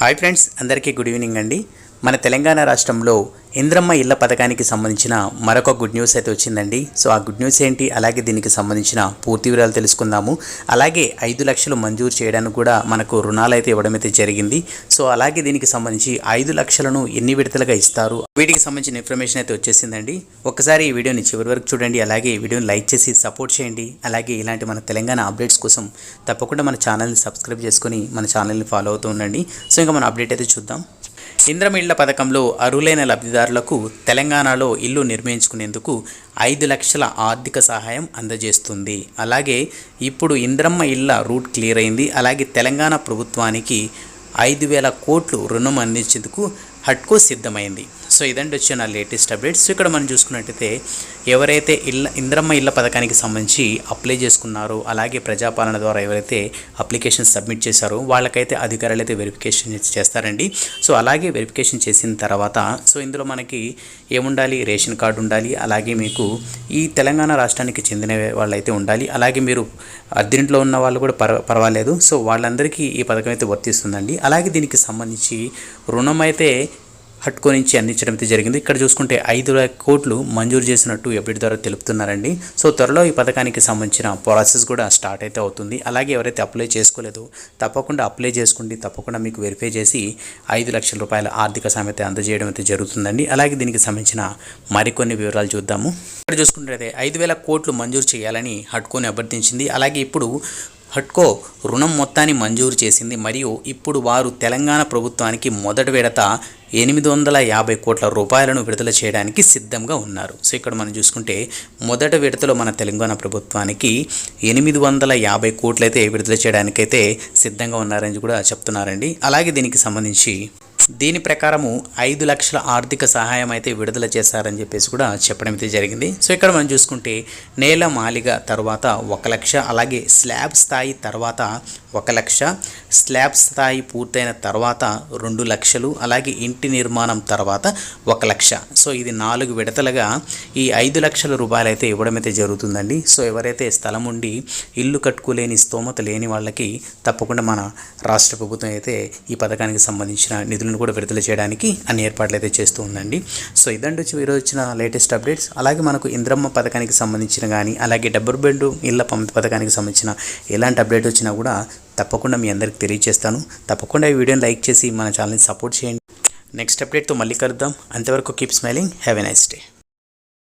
Hi friends అందరికీ good evening అండి. మన తెలంగాణ రాష్ట్రంలో ఇంద్రమ్మ ఇళ్ళ పథకానికి సంబంధించిన మరొక గుడ్ న్యూస్ అయితే వచ్చిందండి. సో ఆ గుడ్ న్యూస్ ఏంటి? అలాగే దీనికి సంబంధించిన పూర్తి వివరాలు తెలుసుకుందాము. అలాగే ఐదు లక్షలు మంజూరు చేయడానికి కూడా మనకు రుణాలు అయితే ఇవ్వడం అయితే జరిగింది. సో అలాగే దీనికి సంబంధించి ఐదు లక్షలను ఎన్ని విడతలుగా ఇస్తారు? వీటికి సంబంధించిన ఇన్ఫర్మేషన్ అయితే వచ్చేసిందండి. ఒకసారి ఈ వీడియోని చివరి వరకు చూడండి. అలాగే ఈ వీడియోని లైక్ చేసి సపోర్ట్ చేయండి. అలాగే ఇలాంటి మన తెలంగాణ అప్డేట్స్ కోసం తప్పకుండా మన ఛానల్ని సబ్స్క్రైబ్ చేసుకొని మన ఛానల్ని ఫాలో అవుతూ ఉండండి. సో ఇంకా మన అప్డేట్ అయితే చూద్దాం. ఇంద్రమిళ్ళ పథకంలో అర్హులైన లబ్ధిదారులకు తెలంగాణలో ఇల్లు నిర్మించుకునేందుకు ఐదు లక్షల ఆర్థిక సహాయం అందజేస్తుంది. అలాగే ఇప్పుడు ఇంద్రమ్మ ఇళ్ళ రూట్ క్లియర్ అయింది. అలాగే తెలంగాణ ప్రభుత్వానికి ఐదు వేల కోట్లు రుణం అందించేందుకు హట్కో సిద్ధమైంది. సో ఇదండి నా లేటెస్ట్ అప్డేట్స్. ఇక్కడ మనం చూసుకున్నట్టయితే ఎవరైతే ఇళ్ళ ఇంద్రమ్మ ఇళ్ళ పథకానికి సంబంధించి అప్లై చేసుకున్నారో అలాగే ప్రజాపాలన ద్వారా ఎవరైతే అప్లికేషన్ సబ్మిట్ చేశారో వాళ్ళకైతే అధికారులు అయితే వెరిఫికేషన్ చేస్తారండి. సో అలాగే వెరిఫికేషన్ చేసిన తర్వాత సో ఇందులో మనకి ఏముండాలి? రేషన్ కార్డు ఉండాలి. అలాగే మీకు ఈ తెలంగాణ రాష్ట్రానికి చెందిన వాళ్ళైతే ఉండాలి. అలాగే మీరు అద్దెంట్లో ఉన్న వాళ్ళు కూడా పర్వ పర్వాలేదు. సో వాళ్ళందరికీ ఈ పథకం అయితే వర్తిస్తుందండి. అలాగే దీనికి సంబంధించి రుణం అయితే హట్కో నుంచి అందించడం అయితే జరిగింది. ఇక్కడ చూసుకుంటే ఐదు కోట్లు మంజూరు చేసినట్టు ఎప్పటి ద్వారా తెలుపుతున్నారండి. సో త్వరలో ఈ పథకానికి సంబంధించిన ప్రాసెస్ కూడా స్టార్ట్ అయితే అవుతుంది. అలాగే ఎవరైతే అప్లై చేసుకోలేదో తప్పకుండా అప్లై చేసుకోండి తప్పకుండా మీకు వెరిఫై చేసి ఐదు లక్షల రూపాయల ఆర్థిక సామెత అందజేయడం అయితే జరుగుతుందండి. అలాగే దీనికి సంబంధించిన మరికొన్ని వివరాలు చూద్దాము. ఇక్కడ చూసుకుంటే ఐదు వేల కోట్లు మంజూరు చేయాలని హట్కోని అభ్యర్థించింది. అలాగే ఇప్పుడు హట్కో రుణం మొత్తాన్ని మంజూరు చేసింది. మరియు ఇప్పుడు వారు తెలంగాణ ప్రభుత్వానికి మొదటి విడత ఎనిమిది వందల యాభై కోట్ల రూపాయలను విడుదల చేయడానికి సిద్ధంగా ఉన్నారు. సో ఇక్కడ మనం చూసుకుంటే మొదటి విడతలో మన తెలంగాణ ప్రభుత్వానికి ఎనిమిది వందల యాభై కోట్లయితే విడుదల చేయడానికైతే సిద్ధంగా ఉన్నారని కూడా చెప్తున్నారండి. అలాగే దీనికి సంబంధించి దీని ప్రకారము ఐదు లక్షల ఆర్థిక సహాయం అయితే విడుదల చేశారని చెప్పేసి కూడా చెప్పడం అయితే జరిగింది. సో ఇక్కడ మనం చూసుకుంటే నేల మాలిగ తర్వాత ఒక లక్ష అలాగే స్లాబ్ స్థాయి తర్వాత ఒక లక్ష. స్లాబ్ స్థాయి పూర్తయిన తర్వాత రెండు లక్షలు అలాగే ఇంటి నిర్మాణం తర్వాత ఒక లక్ష. సో ఇది నాలుగు విడతలుగా ఈ ఐదు లక్షల రూపాయలు అయితే ఇవ్వడం అయితే జరుగుతుందండి. సో ఎవరైతే స్థలం ఉండి ఇల్లు కట్టుకోలేని స్తోమత లేని వాళ్ళకి తప్పకుండా మన రాష్ట్ర ప్రభుత్వం అయితే ఈ పథకానికి సంబంధించిన నిధులను కూడా విడుదల చేయడానికి అన్ని ఏర్పాట్లు అయితే చేస్తూ ఉందండి. సో ఇదండి వచ్చి ఈరోజు వచ్చిన లేటెస్ట్ అప్డేట్స్. అలాగే మనకు ఇంద్రమ్మ పథకానికి సంబంధించిన కానీ అలాగే డబ్బర్ బెండు ఇళ్ళ పంప్ పథకానికి సంబంధించిన ఎలాంటి అప్డేట్ వచ్చినా కూడా తప్పకుండా మీ అందరికి తెలియజేస్తాను తప్పకుండా ఈ వీడియోని లైక్ చేసి మన ఛానల్ని సపోర్ట్ చేయండి. నెక్స్ట్ అప్డేట్తో మళ్ళీ కలుద్దాం. అంతవరకు keep smiling. Have a nice day.